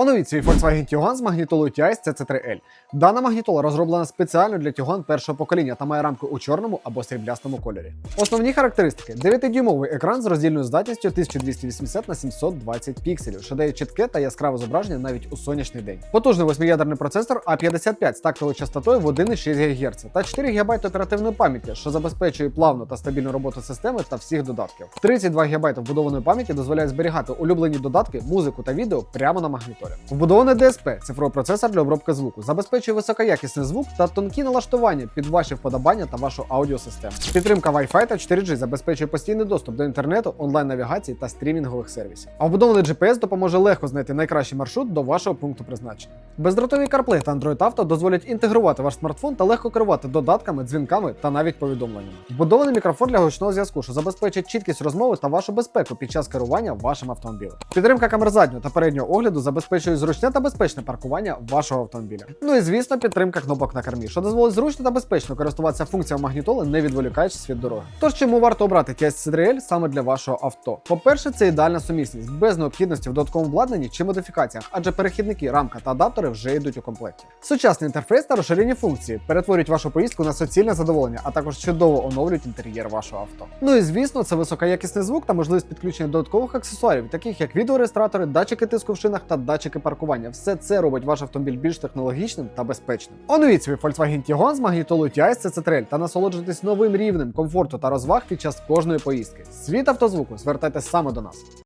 Оновіть свій Volkswagen Tiguan з магнітолою TIS CC3L. Дана магнітола розроблена спеціально для Tiguan першого покоління та має рамки у чорному або сріблястому кольорі. Основні характеристики: 9-дюймовий екран з роздільною здатністю 1280 на 720 пікселів, що дає чітке та яскраве зображення навіть у сонячний день. Потужний восьмиядерний процесор А55 з тактовою частотою в 1,6 ГГц та 4 ГБ оперативної пам'яті, що забезпечує плавну та стабільну роботу системи та всіх додатків. 32 ГБ вбудованої пам'яті дозволяє зберігати улюблені додатки, музику та відео прямо на магніторі. Вбудований DSP – цифровий процесор для обробки звуку, забезпечує високоякісний звук та тонкі налаштування під ваші вподобання та вашу аудіосистему. Підтримка Wi-Fi та 4G забезпечує постійний доступ до інтернету, онлайн-навігації та стрімінгових сервісів. А вбудований GPS допоможе легко знайти найкращий маршрут до вашого пункту призначення. Бездротові CarPlay та Android Auto дозволять інтегрувати ваш смартфон та легко керувати додатками, дзвінками та навіть повідомленнями. Вбудований мікрофон для гучного зв'язку, що забезпечить чіткість розмови та вашу безпеку під час керування вашим автомобілем. Підтримка камер заднього та переднього огляду забезпечує зручне та безпечне паркування вашого автомобіля. Ну і звісно, підтримка кнопок на кермі, що дозволить зручно та безпечно користуватися функціями магнітоли, не відволікаючись від дороги. Тож чому варто обрати TS C3L саме для вашого авто? По-перше, це ідеальна сумісність без необхідності в додатковому обладнанні чи модифікаціях, адже перехідники, рамка та адаптери вже йдуть у комплекті. Сучасний інтерфейс та розширені функції перетворюють вашу поїздку на суцільне задоволення, а також чудово оновлюють інтер'єр вашого авто. Ну і звісно, це високоякісний звук та можливість підключення додаткових аксесуарів, таких як відеореєстратори, датчики тиску в шинах та датчики паркування. Все це робить ваш автомобіль більш технологічним та безпечним. Оновіть свій Volkswagen Tiguan з магнітолою TIS CC3L та насолоджуйтесь новим рівнем комфорту та розваг під час кожної поїздки. Світ автозвуку звертайте саме до нас.